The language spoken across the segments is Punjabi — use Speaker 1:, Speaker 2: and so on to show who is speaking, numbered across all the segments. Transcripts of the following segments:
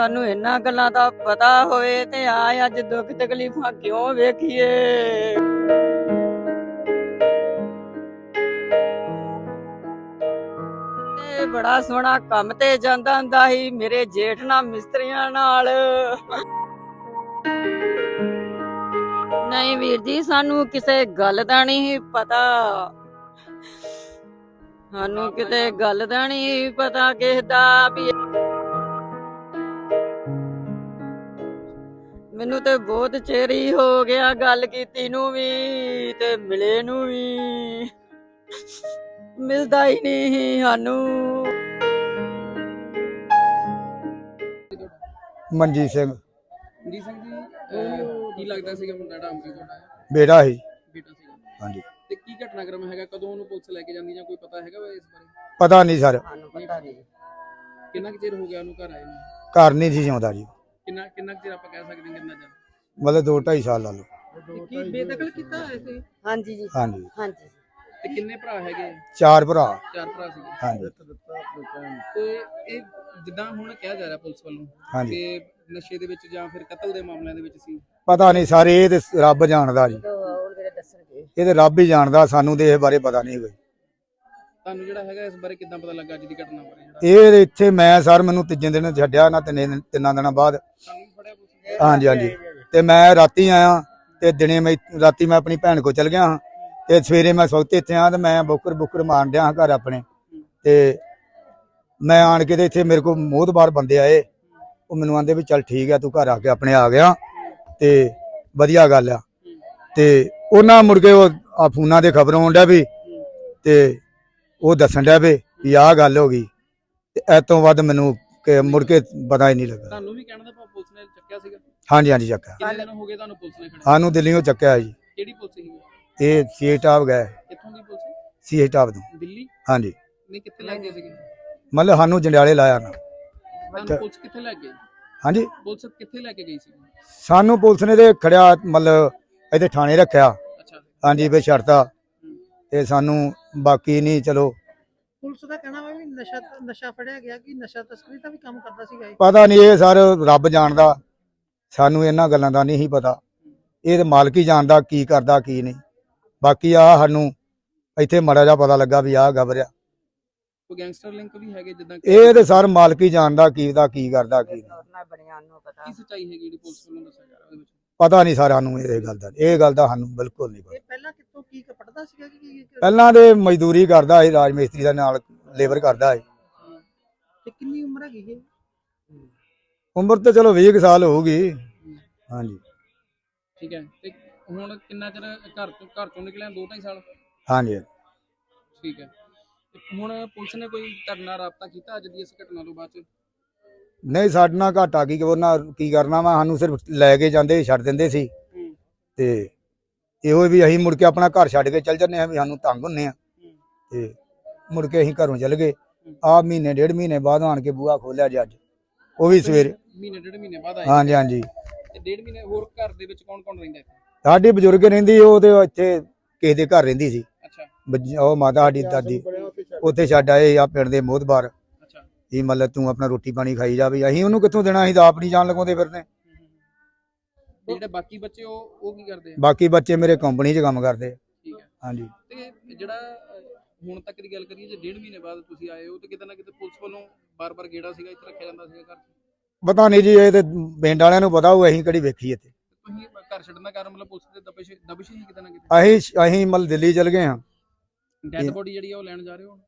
Speaker 1: ਸਾਨੂੰ ਇਹਨਾਂ ਗੱਲਾਂ ਦਾ ਪਤਾ ਹੋਵੇ ਤੇ ਆ ਅੱਜ ਦੁੱਖ ਤਕਲੀਫਾਂ ਕਿਉਂ ਵੇਖੀਏ? ਤੇ ਬੜਾ ਸੋਹਣਾ ਕੰਮ ਤੇ ਜਾਂਦਾ ਹੁੰਦਾ ਸੀ, ਮੇਰੇ ਜੇਠ ਨਾਲ ਮਿਸਤਰੀਆਂ ਨਾਲ। ਨਹੀਂ ਵੀਰ ਜੀ, ਸਾਨੂੰ ਕਿਸੇ ਗੱਲ ਦਾ ਨਹੀਂ ਪਤਾ। ਸਾਨੂੰ ਕਿਤੇ ਗੱਲ ਦਾ ਨਹੀਂ ਪਤਾ ਕਿਸ ਦਾ ਵੀ ਮੈਨੂੰ ਤੇ ਬਹੁਤ ਚਿਰ ਹੀ ਹੋ ਗਿਆ ਗੱਲ ਕੀਤੀ ਨੂੰ ਵੀ ਤੇ ਮਿਲੇ ਨੂੰ ਵੀ। ਮਿਲਦਾ ਹੀ ਨਹੀਂ ਸਾਨੂੰ।
Speaker 2: ਮਨਜੀਤ ਸਿੰਘ।
Speaker 3: ਜੀ ਸਿੰਘ ਜੀ ਅਹ, ਕੀ ਲੱਗਦਾ ਸੀਗਾ ਮੁੰਡਾ ਜਿਹੜਾ ਅੰਮ੍ਰਿਤ ਤੁਹਾਡਾ
Speaker 2: ਬੇੜਾ ਸੀ।
Speaker 3: ਬੇਟਾ ਸੀਗਾ।
Speaker 2: ਹਾਂਜੀ।
Speaker 3: ਤੇ ਕੀ ਘਟਨਾਕ੍ਰਮ ਹੈਗਾ? ਕਦੋਂ ਉਹਨੂੰ ਪੁਲਿਸ ਲੈ ਕੇ ਜਾਂਦੀ ਜਾਂ ਕੋਈ ਪਤਾ ਹੈਗਾ ਵਾ ਇਸ ਬਾਰੇ?
Speaker 2: ਪਤਾ ਨਹੀਂ ਸਰ।
Speaker 1: ਸਾਨੂੰ ਪਤਾ ਨਹੀਂ।
Speaker 3: ਕਿੰਨਾ ਕੁ ਚਿਰ ਹੋ ਗਿਆ ਉਹਨੂੰ ਘਰ ਆਏ ਨੂੰ?
Speaker 2: ਘਰ ਨਹੀਂ ਸੀ ਜਿਉਂਦਾ ਜੀ।
Speaker 3: ਕਿੰਨਾ ਕਿੰਨਾ ਕੁ ਚਿਰ ਆਪਾਂ ਕਹਿ ਸਕਦੇ ਹਾਂ ਕਿੰਨਾ ਚਿਰ?
Speaker 2: ਮਤਲਬ 2 2.5 ਸਾਲ ਲਾ ਲਓ।
Speaker 3: ਤੇ ਕੀ ਬੇਦਖਲ ਕੀਤਾ ਹੋਇਆ ਸੀ?
Speaker 1: ਹਾਂਜੀ ਜੀ।
Speaker 2: ਹਾਂਜੀ।
Speaker 1: ਹਾਂਜੀ।
Speaker 3: ਤੇ ਕਿੰਨੇ ਭਰਾ ਹੈਗੇ?
Speaker 2: ਚਾਰ ਭਰਾ।
Speaker 3: ਚਾਰ ਭਰਾ ਸੀਗੇ।
Speaker 2: ਹਾਂਜੀ।
Speaker 3: ਤੇ ਇਹ ਜਿੱਦਾਂ ਹੁਣ ਕਿਹਾ ਜਾ ਰਿਹਾ ਪੁਲਿਸ ਵੱਲੋਂ
Speaker 2: ਹਾਂਜੀ।
Speaker 3: ਕਿ ਨਸ਼ੇ ਦੇ ਵਿੱਚ ਜਾਂ ਫਿਰ ਕਤਲ ਦੇ ਮਾਮਲਿਆਂ ਦੇ ਵਿੱਚ ਸੀ।
Speaker 2: ਪਤਾ ਨਹੀਂ ਸਾਰੇ ਇਹ ਤੇ ਰੱਬ ਜਾਣਦਾ ਜੀ।
Speaker 1: ਉਹ ਜਿਹੜੇ ਦੱਸਣਗੇ।
Speaker 2: ਇਹ ਤੇ ਰੱਬ ਹੀ ਜਾਣਦਾ ਸਾਨੂੰ ਤੇ ਇਹ ਬਾਰੇ ਪਤਾ ਨਹੀਂ ਕੋਈ
Speaker 3: ਤੁਹਾਨੂੰ ਜਿਹੜਾ ਹੈਗਾ ਇਸ ਬਾਰੇ ਕਿੱਦਾਂ ਪਤਾ ਲੱਗਾ ਅੱਜ ਦੀ ਘਟਨਾ ਬਾਰੇ ਜਿਹੜਾ?
Speaker 2: ਇਹ ਇੱਥੇ ਮੈਂ ਸਰ ਮੈਨੂੰ ਤੀਜੇ ਦਿਨ ਛੱਡਿਆ ਨਾ ਤਿੰਨੇ ਦਿਨ- ਤਿੰਨਾਂ ਦਿਨਾਂ ਬਾਅਦ।
Speaker 3: ਤੁਹਾਨੂੰ ਵੀ ਫੜਿਆ ਪੁਲਿਸ ਨੇ?
Speaker 2: ਹਾਂਜੀ ਹਾਂਜੀ। ਤੇ ਮੈਂ ਰਾਤੀ ਆਇਆ ਤੇ ਦਿਨੇ ਮੈਂ ਰਾਤੀ ਮੈਂ ਆਪਣੀ ਭੈਣ ਕੋ ਚਲ ਗਿਆ ਹਾਂ। ਤੇ ਸਵੇਰੇ ਮੈਂ ਸੌਤੇ ਇੱਥੇ ਆ ਤੇ ਮੈਂ ਬੁੱਕਰ ਬੁੱਕਰ ਮਾਰਨ ਡਿਆ ਹਾਂ ਘਰ ਆਪਣੇ। ਤੇ ਮੈਂ ਆਣ ਕੇ ਤੇ ਇੱਥੇ ਮੇਰੇ ਕੋ ਮੋਹਤਬਾਰ ਬੰਦੇ ਆਏ। ਉਹ ਮੈਨੂੰ ਆਂਦੇ ਵੀ ਚੱਲ ਠੀਕ ਆ ਤੂੰ ਘਰ ਆ ਕੇ ਆਪਣੇ ਆ ਗਿਆ। ਤੇ ਵਧੀਆ ਗੱਲ ਆ। ਤੇ ਉਹਨਾਂ ਮੁੜ ਕੇ ਉਹ ਆ ਫੋਨਾਂ ਦੇ ਖਬਰ ਆਉਣ ਡਿਆ ਵੀ। ਤੇ ਉਹ ਦੱਸਣ ਡਿਆ ਵੀ ਵੀ ਆਹ ਗੱਲ ਹੋ ਗਈ ਤੇ ਇਹ ਤੋਂ ਵੱਧ ਮੈਨੂੰ ਕਿ ਮੁੜ ਕੇ ਪਤਾ ਹੀ ਨਹੀਂ ਲੱਗਾ।
Speaker 3: ਤੁਹਾਨੂੰ ਵੀ ਕਹਿਣ ਦਾ ਭਾਵ ਪੁਲਿਸ ਨੇ ਚੱਕਿਆ ਸੀਗਾ?
Speaker 2: ਹਾਂਜੀ ਹਾਂਜੀ ਚੱਕਿਆ।
Speaker 3: ਕਿੰਨੇ ਦਿਨ ਹੋ ਗਏ ਤੁਹਾਨੂੰ ਪੁਲਿਸ ਨੇ ਖੜਾ?
Speaker 2: ਸਾਨੂੰ ਦਿੱਲੀੋਂ ਚੱਕਿਆ ਜੀ।
Speaker 3: ਕਿਹੜੀ ਪੁਲਿਸ ਸੀ
Speaker 2: ਇਹ ਸੀ ਸਟਾਫ ਗਏ।
Speaker 3: ਕਿੱਥੋਂ ਦੀ ਪੁਲਿਸ
Speaker 2: ਸੀ? ਸਟਾਫ ਤੋਂ।
Speaker 3: ਦਿੱਲੀ?
Speaker 2: ਹਾਂਜੀ।
Speaker 3: ਨਹੀਂ ਕਿੱਥੇ ਲੈ ਗਏ ਸੀਗੇ?
Speaker 2: ਮਤਲਬ ਸਾਨੂੰ ਜੰਡਿਆਲੇ ਲਾਇਆ ਨਾ।
Speaker 3: ਤੁਹਾਨੂੰ ਪੁਲਿਸ ਕਿੱਥੇ ਲੈ ਗਈ?
Speaker 2: ਹਾਂਜੀ।
Speaker 3: ਪੁਲਿਸ ਕਿੱਥੇ ਲੈ ਕੇ ਗਈ ਸੀ?
Speaker 2: ਸਾਨੂੰ ਪੁਲਿਸ ਨੇ ਤੇ ਖੜਿਆ ਮਤਲਬ ਇੱਥੇ ਥਾਣੇ ਰੱਖਿਆ।
Speaker 3: ਅੱਛਾ।
Speaker 2: ਹਾਂਜੀ ਵੀ ਛੱਡਤਾ ਤੇ ਸਾਨੂੰ ਬਾਕੀ ਨਹੀਂ ਚਲੋ।
Speaker 4: ਪੁਲਿਸ ਦਾ ਕਹਿਣਾ ਵਾ ਵੀ ਨਸ਼ਾ ਨਸ਼ਾ ਫੜਿਆ ਗਿਆ ਕਿ ਨਸ਼ਾ ਤਸਕਰੀ ਦਾ ਵੀ ਕੰਮ ਕਰਦਾ ਸੀਗਾ ਇਹ?
Speaker 2: ਪਤਾ ਨਹੀਂ ਇਹ ਸਰ ਰੱਬ ਜਾਣਦਾ। ਸਾਨੂੰ ਇਹਨਾਂ ਗੱਲਾਂ ਦਾ ਨਹੀਂ ਪਤਾ। ਇਹ ਤੇ ਮਾਲਕ ਹੀ ਜਾਣਦਾ ਕੀ ਕਰਦਾ ਕੀ ਨਹੀਂ। ਬਾਕੀ ਆ ਸਾਨੂੰ ਇੱਥੇ ਮੜਾ ਜਾ ਪਤਾ ਲੱਗਾ ਵੀ ਆਹ ਗਬਰਿਆ
Speaker 3: ਕੋਈ ਗੈਂਗਸਟਰ ਲਿੰਕ ਵੀ ਹੈਗੇ ਜਿੱਦਾਂ ਕਿ
Speaker 2: ਇਹ ਤੇ ਸਰ ਮਾਲਕ ਹੀ ਜਾਣਦਾ ਕੀ ਦਾ ਕੀ ਕਰਦਾ ਕੀ ਨਹੀਂ।
Speaker 1: ਨਾ ਬਣਿਆ ਨੂੰ ਪਤਾ।
Speaker 3: ਕੀ ਸੱਚਾਈ ਹੈਗੀ ਜਿਹੜੀ ਪੁਲਿਸ ਵੱਲੋਂ ਦੱਸਿਆ ਜਾ ਰਿਹਾ ਉਹਦੇ ਵਿੱਚ?
Speaker 2: ਪਤਾ ਨਹੀਂ ਸਾਰਾ ਨੂੰ ਇਹ ਗੱਲ ਦਾ ਇਹ ਗੱਲ ਦਾ ਸਾਨੂੰ ਬਿਲਕੁਲ ਨਹੀਂ ਪਤਾ।
Speaker 4: ਇਹ ਪਹਿਲਾਂ ਕਿੱਥੋਂ ਕੀ ਕਪੜਦਾ ਸੀਗਾ ਕਿ
Speaker 2: ਪਹਿਲਾਂ ਦੇ ਮਜ਼ਦੂਰੀ ਕਰਦਾ ਸੀ ਰਾਜ ਮਿਸਤਰੀ ਦਾ ਨਾਲ ਲੇਬਰ ਕਰਦਾ ਸੀ।
Speaker 4: ਤੇ ਕਿੰਨੀ ਉਮਰ ਹੈਗੀ ਇਹ
Speaker 2: ਉਮਰ ਤੇ ਚਲੋ 20 ਕੁ ਸਾਲ ਹੋਊਗੀ। ਹਾਂਜੀ।
Speaker 3: ਠੀਕ ਹੈ ਤੇ ਹੁਣ ਕਿੰਨਾ ਚਿਰ ਘਰ ਤੋਂ ਘਰ ਤੋਂ ਨਿਕਲਿਆ? 2.5 ਸਾਲ?
Speaker 2: ਹਾਂਜੀ।
Speaker 3: ਠੀਕ ਹੈ। ਹੁਣ ਪੁਲਿਸ ਨੇ ਕੋਈ ਨਾਲ ਰਾਬਤਾ ਕੀਤਾ ਅੱਜ ਦੀ ਇਸ ਘਟਨਾ ਤੋਂ ਬਾਅਦ ਚ?
Speaker 2: ਨਹੀਂ ਸਾਡੇ ਨਾਲ ਘਾਟਾ ਕੀ ਉਹਨਾਂ ਕੀ ਕਰਨਾ ਵਾ? ਸਾਨੂੰ ਸਿਰਫ ਲੈ ਕੇ ਜਾਂਦੇ ਛੱਡ ਦਿੰਦੇ ਸੀ। ਤੇ ਇਹੋ ਵੀ ਅਸੀਂ ਮੁੜ ਕੇ ਆਪਣਾ ਘਰ ਛੱਡ ਕੇ ਚੱਲ ਜੰਨੇ ਆ ਵੀ ਸਾਨੂੰ ਤੰਗ ਹੁੰਨੇ ਆ। ਤੇ ਮੁੜ ਕੇ ਅਸੀਂ ਘਰੋਂ ਚੱਲ ਗਏ। ਆ ਮਹੀਨੇ ਡੇਢ ਮਹੀਨੇ ਬਾਅਦ ਆਣ ਕੇ ਬੂਹਾ ਖੋਲਿਆ ਜੀ ਅੱਜ। ਉਹ ਵੀ ਸਵੇਰੇ
Speaker 3: ਮਹੀਨੇ ਡੇਢ ਮਹੀਨੇ ਬਾਅਦ ਆਏ।
Speaker 2: ਹਾਂਜੀ ਹਾਂਜੀ।
Speaker 3: ਤੇ ਡੇਢ ਮਹੀਨੇ ਹੋਰ ਘਰ ਦੇ ਵਿੱਚ ਕੌਣ ਕੌਣ ਰਹਿੰਦਾ ਇੱਥੇ?
Speaker 2: ਸਾਡੀ ਬਜ਼ੁਰਗ ਰਹਿੰਦੀ ਉਹ ਤੇ ਇੱਥੇ ਕਿਸੇ ਦੇ ਘਰ ਰਹਿੰਦੀ ਸੀ।
Speaker 3: ਅੱਛਾ।
Speaker 2: ਉਹ ਮਾਤਾ ਸਾਡੀ ਦਾਦੀ ਉੱਥੇ ਛੱਡ ਆਏ ਆ ਪਿੰਡ ਦੇ ਮੋਹਤਬਾਰ।
Speaker 3: ਅੱਛਾ
Speaker 2: ਇਹ ਮਤਲਬ ਤੂੰ ਆਪਣਾ ਰੋਟੀ ਪਾਣੀ ਖਾਈ ਜਾ ਵੀ ਅਸੀਂ ਉਹਨੂੰ ਕਿੱਥੋਂ ਦੇਣਾ ਅਸੀਂ ਤਾਂ ਆਪਣੀ ਜਾਨ ਲਗਾਉਂਦੇ ਫਿਰਦੇ।
Speaker 3: ਤੇ ਜਿਹੜੇ ਬਾਕੀ ਬੱਚੇ ਉਹ ਉਹ ਕੀ ਕਰਦੇ ਆ?
Speaker 2: ਬਾਕੀ ਬੱਚੇ ਮੇਰੇ ਕੰਪਨੀ 'ਚ ਕੰਮ ਕਰਦੇ ਆ।
Speaker 3: ਠੀਕ ਹੈ।
Speaker 2: ਹਾਂਜੀ।
Speaker 3: ਤੇ ਜਿਹੜਾ ਅਹ, ਹੁਣ ਤੱਕ ਦੀ ਗੱਲ ਕਰੀਏ ਜੇ ਡੇਢ ਮਹੀਨੇ ਬਾਅਦ ਤੁਸੀਂ ਆਏ ਹੋ ਤੇ ਕਿਤੇ ਨਾ ਕਿਤੇ ਪੁਲਿਸ ਵੱਲੋਂ ਬਾਰ-ਬਾਰ ਗੇੜਾ ਸੀਗਾ ਇੱਥੇ ਰੱਖਿਆ ਜਾਂਦਾ ਸੀਗਾ ਘਰ 'ਚ?
Speaker 2: ਪਤਾ ਨਹੀਂ ਜੀ ਇਹ ਤੇ ਪਿੰਡ ਵਾਲਿਆਂ ਨੂੰ ਪਤਾ ਹੋਊ ਅਸੀਂ ਕਿਹੜੀ ਵੇਖੀ ਇੱਥੇ।
Speaker 3: ਤੁਸੀਂ ਘਰ ਛੱਡਣ ਦਾ ਕਾਰਨ ਮਤਲਬ ਪੁਲਿਸ ਦੇ ਦਬਿਸ਼ ਦਬਿਸ਼ ਹੀ ਕਿਤੇ ਨਾ ਕਿਤੇ?
Speaker 2: ਅਸੀਂ ਅਸੀਂ ਮਤਲਬ ਦਿੱਲੀ ਚਲ ਗਏ ਹਾਂ।
Speaker 3: ਡੈਡ ਬੋਡੀ ਜਿਹੜੀ ਆ ਉਹ ਲੈਣ ਜਾ ਰਹੇ ਹੋ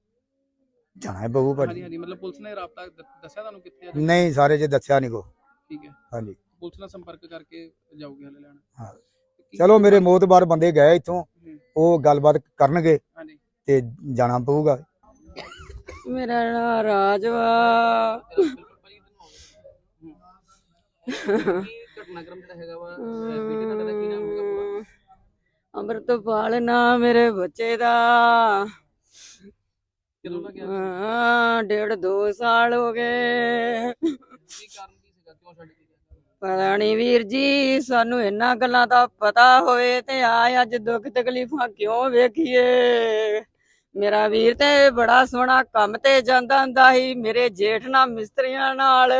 Speaker 2: ਜਾਣਾ ਹੈ ਬਹੂ
Speaker 3: ਹਾਂਜੀ
Speaker 2: ਭਾਜੀ।
Speaker 3: ਹਾਂਜੀ ਮਤਲਬ ਪੁਲਿਸ ਨੇ ਰਾਬਤਾ ਦ- ਦੱਸਿਆ ਤੁਹਾਨੂੰ ਕਿੱਥੇ ਆ
Speaker 2: ਨਹੀਂ ਸਾਰੇ ਜੇ ਦੱਸਿਆ ਨਹੀਂ ਕੋ।
Speaker 3: ਠੀਕ ਹੈ।
Speaker 2: ਹਾਂਜੀ।
Speaker 3: ਪੁਲਿਸ ਨਾਲ ਸੰਪਰਕ ਕਰਕੇ ਜਾਓਗੇ ਹਲੇ ਲੈਣ?
Speaker 2: ਹਾਂ।
Speaker 3: ਕੀ-
Speaker 2: ਚਲੋ ਮੇਰੇ ਮੋਤਬਾਰ ਬੰਦੇ ਗਏ ਇੱਥੋਂ
Speaker 3: ਹੂੰ,
Speaker 2: ਉਹ ਗੱਲਬਾਤ ਕਰਨਗੇ
Speaker 3: ਹਾਂਜੀ।
Speaker 2: ਤੇ ਜਾਣਾ ਪਊਗਾ।
Speaker 1: ਮੇਰਾ ਨਾਂ ਰਾਜ ਵਾ।
Speaker 3: ਘਟਨਾਕ੍ਰਮ ਜਿਹੜਾ ਹੈਗਾ ਵਾ ਅਹ, ਬੇਟੇ ਦਾ ਤੁਹਾਡਾ ਕੀ ਨਾਮ ਹੋਗਾ ਪੂਰਾ
Speaker 1: ਅੰਮ੍ਰਿਤਪਾਲ ਨਾ ਮੇਰੇ ਬੱਚੇ ਦਾ।
Speaker 3: ਕਦੋਂ ਦਾ ਗਿਆ
Speaker 1: ਹਾਂ ਡੇਢ ਦੋ ਸਾਲ ਹੋ ਗਏ।
Speaker 3: ਕੀ ਕਾਰਨ ਕੀ ਸੀਗਾ? ਕਿਉਂ ਛੱਡ ਕੇ ਗਿਆ
Speaker 1: ਪਤਾ ਨਹੀਂ ਵੀਰ ਜੀ ਸਾਨੂੰ ਇਹਨਾਂ ਗੱਲਾਂ ਦਾ ਪਤਾ ਹੋਵੇ ਤੇ ਆ ਅੱਜ ਦੁੱਖ ਤਕਲੀਫਾਂ ਕਿਉਂ ਵੇਖੀਏ? ਮੇਰਾ ਵੀਰ ਤੇ ਬੜਾ ਸੋਹਣਾ ਕੰਮ ਤੇ ਜਾਂਦਾ ਹੁੰਦਾ ਸੀ ਮੇਰੇ ਜੇਠ ਨਾਲ ਮਿਸਤਰੀਆਂ ਨਾਲ।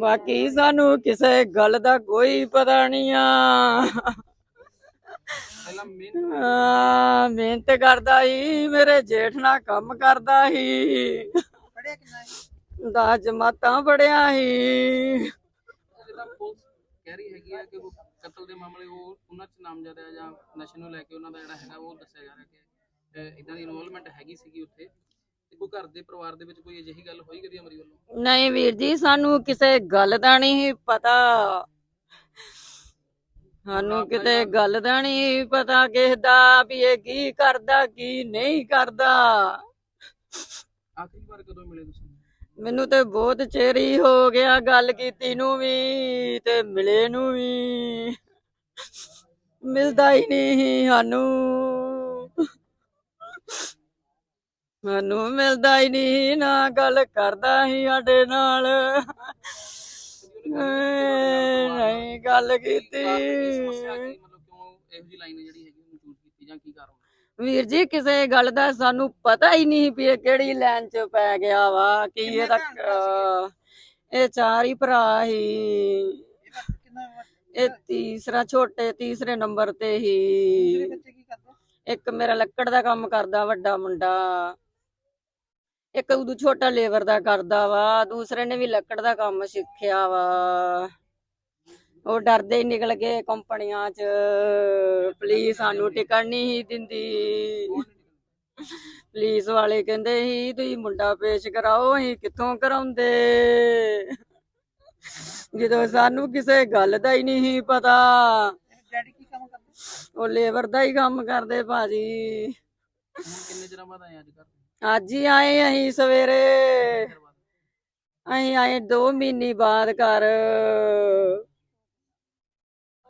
Speaker 1: ਬਾਕੀ ਸਾਨੂੰ ਕਿਸੇ ਗੱਲ ਦਾ ਕੋਈ ਪਤਾ ਨਹੀਂ ਆ।
Speaker 3: ਪਹਿਲਾਂ ਮਿਹਨਤ
Speaker 1: ਆ, ਮਿਹਨਤ ਕਰਦਾ ਹੀ ਮੇਰੇ ਜੇਠ ਨਾਲ ਕੰਮ ਕਰਦਾ ਹੀ
Speaker 4: ਪੜਿਆ ਕਿੰਨਾ ਹੈ
Speaker 1: ਦਾ ਜਮਾਤਾਂ ਪੜਿਆ ਹੀ
Speaker 3: ਪੁਲਿਸ ਕਹਿ ਰਹੀ ਹੈਗੀ ਆ ਕਿ ਉਹ ਕਤਲ ਦੇ ਮਾਮਲੇ ਉਹ ਉਹਨਾਂ ਚ ਨਾਮਜ਼ਦ ਹੈ ਜਾਂ ਨਸ਼ੇ ਨੂੰ ਲੈ ਕੇ ਉਹਨਾਂ ਦਾ ਜਿਹੜਾ ਹੈਗਾ ਉਹ ਦੱਸਿਆ ਜਾ ਰਿਹਾ ਕਿ ਇਦਾਂ ਦੀ ਇਨਵੋਲਵਮੈਂਟ ਹੈਗੀ ਸੀਗੀ ਉੱਥੇ। ਤੇ ਕੋਈ ਘਰ ਦੇ ਪਰਿਵਾਰ ਦੇ ਵਿੱਚ ਕੋਈ ਅਜਿਹੀ ਗੱਲ ਹੋਈ ਕਦੀ ਅਮਰੀ ਵੱਲੋਂ?
Speaker 1: ਨਹੀਂ ਵੀਰ ਜੀ ਸਾਨੂੰ ਕਿਸੇ ਗੱਲ ਦਾ ਨਹੀਂ ਪਤਾ। ਸਾਨੂੰ ਕਿਤੇ ਗੱਲ ਦਾ ਨਹੀਂ ਪਤਾ ਕਿਸ ਦਾ ਵੀ ਇਹ ਕੀ ਕਰਦਾ ਕੀ ਨਹੀਂ ਕਰਦਾ।
Speaker 3: ਆਖਰੀ ਵਾਰ ਕਦੋਂ ਮਿਲੇ ਤੁਸੀਂ?
Speaker 1: ਮੈਨੂੰ ਤੇ ਬਹੁਤ ਚਿਰ ਹੀ ਹੋ ਗਿਆ ਗੱਲ ਕੀਤੀ ਨੂੰ ਵੀ ਤੇ ਮਿਲੇ ਨੂੰ ਵੀ। ਮਿਲਦਾ ਹੀ ਨਹੀਂ ਸਾਨੂੰ। ਸਾਨੂੰ ਮਿਲਦਾ ਹੀ ਨਹੀਂ ਨਾ ਗੱਲ ਕਰਦਾ ਹੀ ਸਾਡੇ ਨਾਲ। ਨਹੀਂ ਗੱਲ ਕੀਤੀ।
Speaker 3: ਸਮੱਸਿਆ ਕੀ ਮਤਲਬ ਕਿਉਂ ਇਹੋ ਜਿਹੀ ਲਾਈਨ ਜਿਹੜੀ ਹੈਗੀ ਉਹਨੂੰ ਚੂਜ਼ ਕੀਤੀ ਜਾਂ ਕੀ ਕਾਰਨ?
Speaker 1: ਵੀਰ ਜੀ ਕਿਸੇ ਗੱਲ ਦਾ ਸਾਨੂੰ ਪਤਾ ਹੀ ਨਹੀਂ ਵੀ ਇਹ ਕਿਹੜੀ ਲਾਈਨ 'ਚ ਪੈ ਗਿਆ ਵਾ ਕੀ ਇਹਦਾ ਇਹ ਚਾਰ ਹੀ ਭਰਾ ਹੀ। ਇਹ ਤੀਸਰਾ ਛੋਟੇ ਤੀਸਰੇ ਨੰਬਰ ਤੇ ਹੀ। ਇੱਕ ਮੇਰਾ ਲੱਕੜ ਦਾ ਕੰਮ ਕਰਦਾ ਵੱਡਾ ਮੁੰਡਾ। ਇੱਕ ਉਦੋਂ ਛੋਟਾ ਲੇਬਰ ਦਾ ਕਰਦਾ ਵਾ, ਦੂਸਰੇ ਨੇ ਵੀ ਲੱਕੜ ਦਾ ਕੰਮ ਸਿੱਖਿਆ ਵਾ। ਉਹ ਡਰਦੇ ਹੀ ਨਿਕਲ ਗਏ ਕੰਪਨੀਆਂ 'ਚ, ਪੁਲਿਸ ਸਾਨੂੰ ਟਿਕਣ ਨਹੀਂ ਦਿੰਦੀ। ਪੁਲਿਸ ਵਾਲੇ ਕਹਿੰਦੇ ਸੀ, ਤੁਸੀਂ ਮੁੰਡਾ ਪੇਸ਼ ਕਰਾਓ, ਅਸੀਂ ਕਿੱਥੋਂ ਕਰਾਉਂਦੇ? ਜਦੋਂ ਸਾਨੂੰ ਕਿਸੇ ਗੱਲ ਦਾ ਹੀ ਨਹੀਂ ਪਤਾ। ਉਹ ਲੇਬਰ ਦਾ ਹੀ ਕੰਮ ਕਰਦੇ ਭਾਜੀ।
Speaker 3: ਕਿੰਨੇ ਚਿਰਾਂ ਬਾਅਦ ਆਏ ਅੱਜ ਘਰ?
Speaker 1: ਅੱਜ ਹੀ ਆਏ ਅਸੀਂ ਸਵੇਰੇ। ਅਸੀਂ ਆਏ 2 ਮਹੀਨੇ ਬਾਅਦ ਘਰ।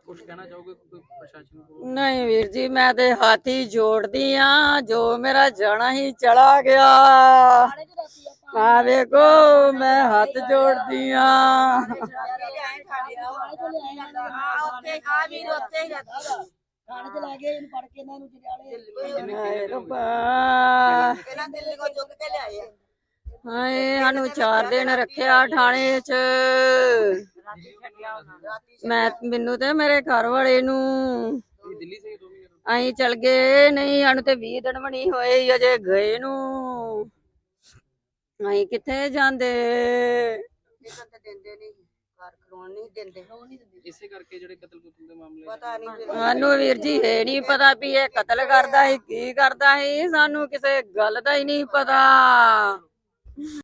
Speaker 3: ਕੁਝ ਕਹਿਣਾ ਚਾਹੋਗੇ ਕੋਈ ਪ੍ਰਸ਼ਾਸਨ ਕੋਲ?
Speaker 1: ਨਹੀਂ ਵੀਰ ਜੀ ਮੈਂ ਤੇ ਹਾਥੀ ਜੋੜਦੀ ਆ ਜੋ ਮੇਰਾ ਜਾਣਾ ਹੀ ਚਲਾ ਗਿਆ। ਆ ਵੇਖੋ ਮੈਂ ਹੱਥ ਜੋੜਦੀ ਆ।
Speaker 5: ਥਾਣੇ ਚ ਲੈ ਗਏ ਇਹਨੂੰ ਫੜ ਕੇ ਇਹਨਾਂ ਨੂੰ ਜੜਿਆਲੇ
Speaker 1: ਹਾਏ ਰੱਬਾ।
Speaker 5: ਇਹਨਾਂ ਦਿੱਲੀ ਕੋ ਚੁੱਕ ਕੇ ਲਿਆਏ ਆ।
Speaker 1: ਹਾਏ ਸਾਨੂੰ 4 ਦਿਨ ਰੱਖਿਆ ਥਾਣੇ 'ਚ। ਮੈਂ ਮੈਨੂੰ ਤੇ ਮੇਰੇ ਘਰ ਵਾਲੇ ਨੂੰ। ਅਸੀਂ ਚਲ ਗਏ ਨਹੀਂ ਸਾਨੂੰ ਤੇ 20 ਦਿਨ ਵੀ ਨਹੀਂ ਹੋਏ ਅਜੇ ਗਏ ਨੂੰ। ਅਸੀਂ ਕਿੱਥੇ ਜਾਂਦੇ?
Speaker 5: ਦਿੰਦੇ ਨਹੀਂ। ਘਰ ਖਲੋਣ ਨਹੀਂ ਦਿੰਦੇ।
Speaker 3: ਇਸੇ ਕਰਕੇ ਜਿਹੜੇ ਕਤਲ ਕੁਤਲ ਦੇ ਮਾਮਲੇ
Speaker 5: ਪਤਾ ਨਹੀਂ
Speaker 1: ਸਾਨੂੰ ਵੀਰ ਜੀ ਇਹ ਨਹੀਂ ਪਤਾ ਵੀ ਇਹ ਕਤਲ ਕਰਦਾ ਸੀ ਕੀ ਕਰਦਾ ਸੀ ਸਾਨੂੰ ਕਿਸੇ ਗੱਲ ਦਾ ਹੀ ਨਹੀਂ ਪਤਾ।